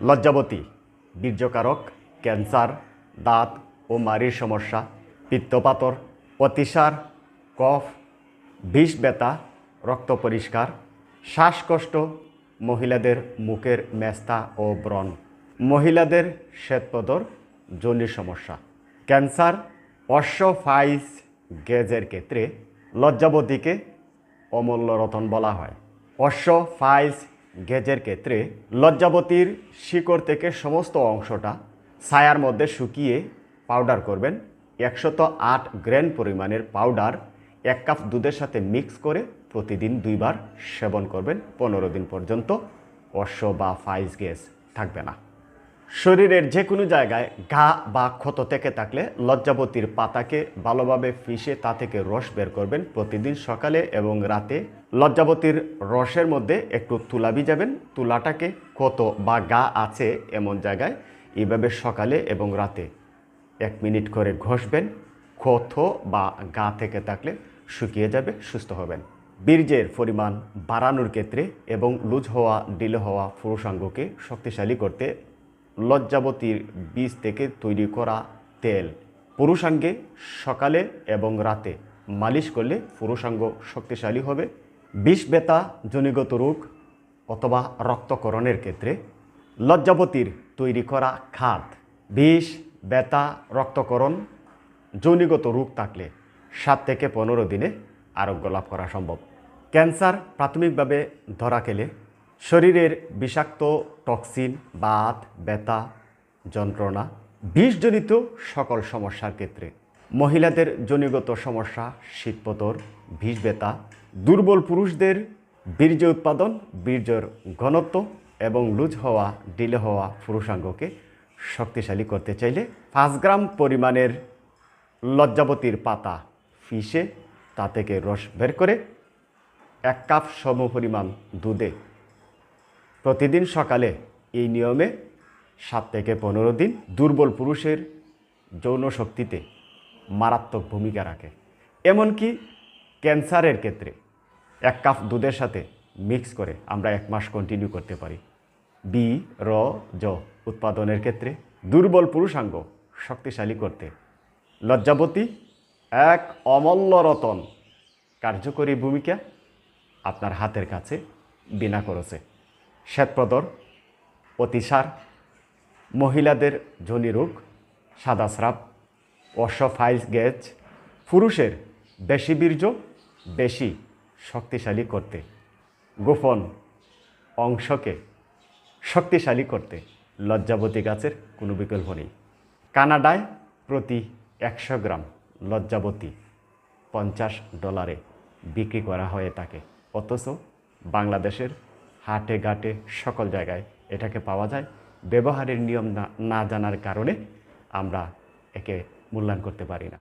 লজ্জাবতী, বীর্যকারক, cancer, দাঁত ও মারির সমস্যা, পিত্তপাতর, অতিসার, কফ, বিষ ব্যথা, রক্ত পরিষ্কার, শ্বাসকষ্ট, মহিলাদের মুখের মেস্তা ও ব্রণ, মহিলাদের শ্বেতপদর জনির সমস্যা। ক্যান্সার অশ্বফাইস গেজের ক্ষেত্রে লজ্জাবতীকে অমূল্য রতন বলা হয়। অশ্ব ফাইলস গেজের ক্ষেত্রে লজ্জাবতীর শিকড় থেকে সমস্ত অংশটা ছায়ার মধ্যে শুকিয়ে পাউডার করবেন। একশত আট গ্রেন পরিমাণের পাউডার এক কাপ দুধের সাথে মিক্স করে প্রতিদিন দুইবার সেবন করবেন। পনেরো দিন পর্যন্ত অশ্ব বা ফাইজ গ্যাস থাকবে না। শরীরের যে কোনো জায়গায় ঘা বা ক্ষত থেকে থাকলে লজ্জাবতীর পাতাকে ভালোভাবে ফিশে তা থেকে রস বের করবেন প্রতিদিন সকালে এবং রাতে। লজ্জাবতীর রসের মধ্যে একটু তুলা ভিজাবেন। তুলাটাকে ক্ষত বা গা আছে এমন জায়গায় এইভাবে সকালে এবং রাতে এক মিনিট করে ঘষবেন। ক্ষত বা গা থেকে থাকলে শুকিয়ে যাবে, সুস্থ হবেন। বীর্যের পরিমাণ বাড়ানোর ক্ষেত্রে এবং লুজ হওয়া ডিলে হওয়া পুরুষাঙ্গকে শক্তিশালী করতে লজ্জাবতীর বীজ থেকে তৈরি করা তেল। পুরুষাঙ্গে সকালে এবং রাতে মালিশ করলে পুরুষাঙ্গ শক্তিশালী হবে। বিষ ব্যথা জনিগত রোগ অথবা রক্তকরণের ক্ষেত্রে লজ্জাবতীর তৈরি করা খাদ বিষ, বেতা, রক্তকরণ যৌনিগত রোগ থাকলে সাত থেকে পনেরো দিনে আরোগ্য লাভ করা সম্ভব। ক্যান্সার প্রাথমিকভাবে ধরা খেলে শরীরের বিষাক্ত টক্সিন, বাত, ব্যথা, যন্ত্রণা, বিষজনিত সকল সমস্যার ক্ষেত্রে। মহিলাদের জনিগত সমস্যা শীতপতর বিষ ব্যথা, দুর্বল পুরুষদের বীর্য উৎপাদন, বীর্যর ঘনত্ব এবং লুজ হওয়া ডিলে হওয়া পুরুষাঙ্গকে শক্তিশালী করতে চাইলে পাঁচ গ্রাম পরিমাণের লজ্জাবতীর পাতা ফিসে তা থেকে রস বের করে এক কাপ সম পরিমাণ দুধে প্রতিদিন সকালে এই নিয়মে সাত থেকে পনেরো দিন দুর্বল পুরুষের যৌন শক্তিতে মারাত্মক ভূমিকা রাখে। এমনকি ক্যান্সারের ক্ষেত্রে এক কাপ দুধের সাথে মিক্স করে আমরা এক মাস কন্টিনিউ করতে পারি। বি, র, জ উৎপাদনের ক্ষেত্রে দুর্বল পুরুষাঙ্গ শক্তিশালী করতে। লজ্জাবতী, এক অমল্য রতন কার্যকরী ভূমিকা আপনার হাতের কাছে বিনা খরচে। শ্বেতপ্রদর, অতিসার, মহিলাদের যোনি রোগ সাদা স্রাব অশ্বফাইলস গ্যাজ পুরুষের বেশি বীর্য, বেশি শক্তিশালী করতে, গোপন অংশকে শক্তিশালী করতে লজ্জাবতী গাছের কোনো বিকল্প নেই। কানাডায় প্রতি একশো গ্রাম লজ্জাবতী পঞ্চাশ ডলারে বিক্রি করা হয়ে থাকে অথচ বাংলাদেশের হাটে ঘাটে সকল জায়গায় এটাকে পাওয়া যায়। ব্যবহারের নিয়ম না জানার কারণে আমরা একে মূল্যায়ন করতে পারি না।